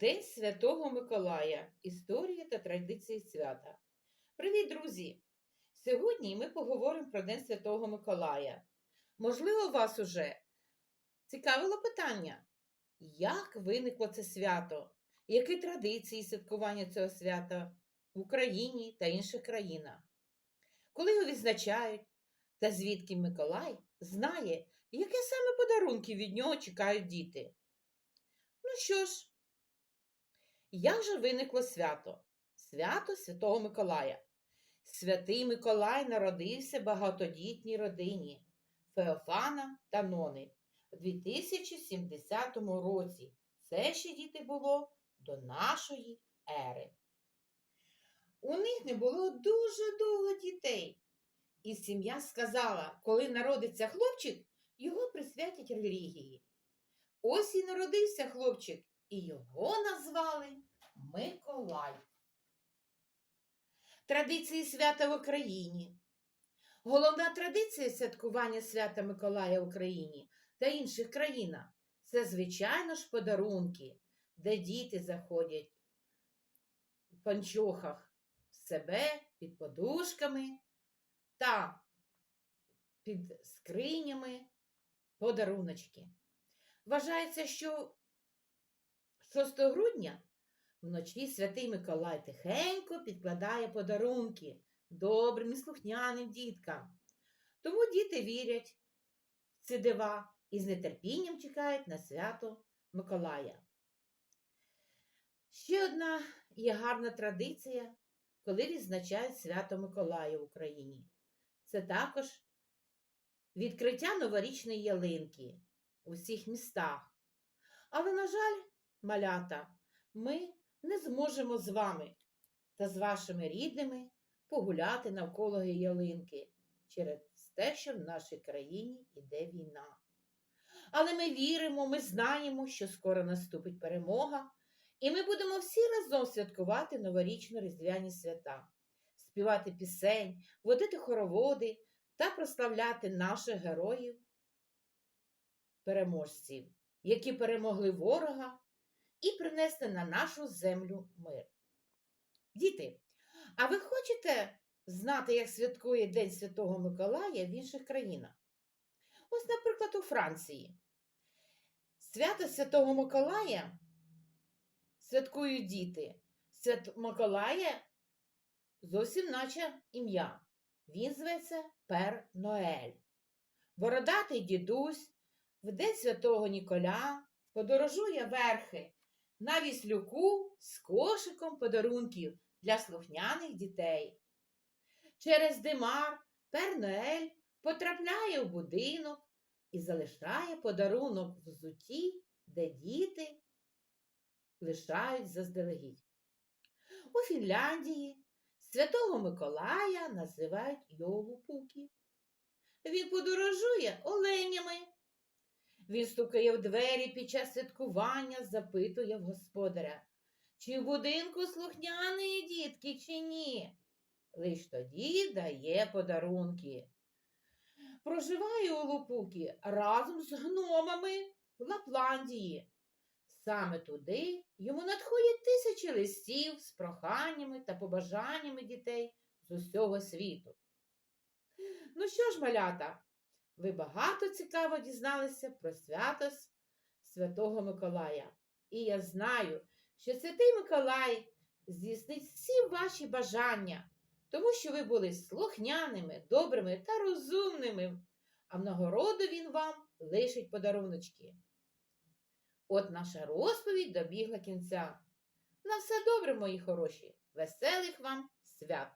День Святого Миколая. Історія та традиції свята. Привіт, друзі! Сьогодні ми поговоримо про День Святого Миколая. Можливо, вас уже цікавило питання, як виникло це свято, які традиції святкування цього свята в Україні та інших країнах, коли його відзначають, та звідки Миколай знає, яке саме подарунки від нього чекають діти. Ну що ж, як же виникло свято? Свято Святого Миколая. Святий Миколай народився в багатодітній родині Феофана та Нони у 2070 році. Це ще діти було до нашої ери. У них не було дуже довго дітей. І сім'я сказала, коли народиться хлопчик, його присвятять релігії. Ось і народився хлопчик, і його назвали Миколай. Традиції свята в Україні. Головна традиція святкування свята Миколая в Україні та інших країнах це, звичайно ж, подарунки, де діти заходять в панчохах себе під подушками та під скринями подаруночки. Вважається, що 6 грудня вночі святий Миколай тихенько підкладає подарунки добрим і слухняним діткам. Тому діти вірять в ці дива і з нетерпінням чекають на свято Миколая. Ще одна є гарна традиція, коли відзначають свято Миколая в Україні. Це також відкриття новорічної ялинки у всіх містах. Але, на жаль, малята, ми не зможемо з вами та з вашими рідними погуляти навколо ялинки через те, що в нашій країні йде війна. Але ми віримо, ми знаємо, що скоро наступить перемога, і ми будемо всі разом святкувати новорічно різдвяні свята, співати пісень, водити хороводи та прославляти наших героїв, переможців, які перемогли ворога і принесли на нашу землю мир. Діти, а ви хочете знати, як святкує День Святого Миколая в інших країнах? Ось, наприклад, у Франції. Свято Святого Миколая святкують діти. Свят Миколая зовсім наче ім'я. Він зветься Пер Ноель. Бородатий дідусь в день святого Ніколя подорожує верхи на віслюку з кошиком подарунків для слухняних дітей. Через димар Перноель потрапляє в будинок і залишає подарунок в взуті, де діти лишають заздалегідь. У Фінляндії Святого Миколая називають Йолупукі. Він подорожує оленями. Він стукає в двері під час святкування, запитує в господаря, чи в будинку слухняні дітки, чи ні. Лиш тоді дає подарунки. Проживає у Лупукі разом з гномами в Лапландії. Саме туди йому надходять тисячі листів з проханнями та побажаннями дітей з усього світу. Ну що ж, малята, ви багато цікаво дізналися про свято Святого Миколая. І я знаю, що Святий Миколай здійснить всі ваші бажання, тому що ви були слухняними, добрими та розумними, а в нагороду він вам лишить подаруночки. От наша розповідь добігла кінця. На все добре, мої хороші, веселих вам свят!